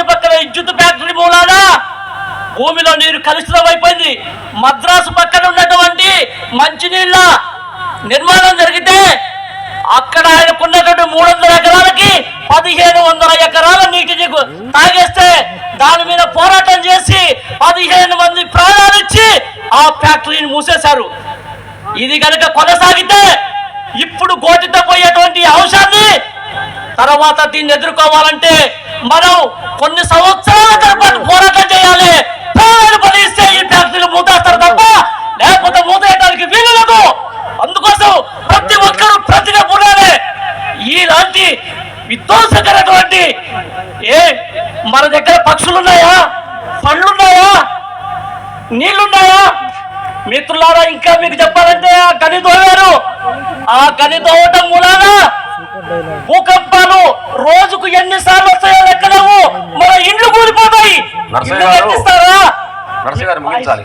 దాని పక్కన విద్యుత్ ఫ్యాక్టరీ మూలాన? భూమిలో నీరు కలుషితం అయిపోయింది. మద్రాసు పక్కన ఉన్నటువంటి మంచినీళ్ళ నిర్మాణం జరిగితే అక్కడ ఆయనకున్నటువంటి మూడు వందల ఎకరాలకి పదిహేను వందల ఎకరాల నీటిని తాగేస్తే దాని మీద పోరాటం చేసి పదిహేను మంది ప్రాణాలిచ్చి ఆ ఫ్యాక్టరీని మూసేశారు. ఇది కనుక కొనసాగితే ఇప్పుడు గోటితో పోయేటువంటి అంశాన్ని తర్వాత దీన్ని ఎదుర్కోవాలంటే మనం కొన్ని సంవత్సరాల తర్వాత పోరాటం చేయాలి. ప్రాణాలు బలిస్తే ఈ ఫ్యాక్టరీలు మూతేస్తారు తప్ప లేకపోతే మూతేయడానికి వీలు లేదు. అందుకోసం ప్రతి ఒక్కరూ ప్రతిగా పురాలే ఈలాంటి విధ్వంసకరటువంటి ఏ మన దగ్గర పక్షులున్నాయా? పండ్లున్నాయా? నీళ్ళున్నాయా? మిత్రులారా ఇంకా మీకు చెప్పాలంటే ఆ గని తోవారు ఆ గని తోవటం మూలాన భూకంపాలు రోజుకు ఎన్నిసార్లు వస్తాయో నరసయ్య గారు. నరసింహ గారు ముగించాలి.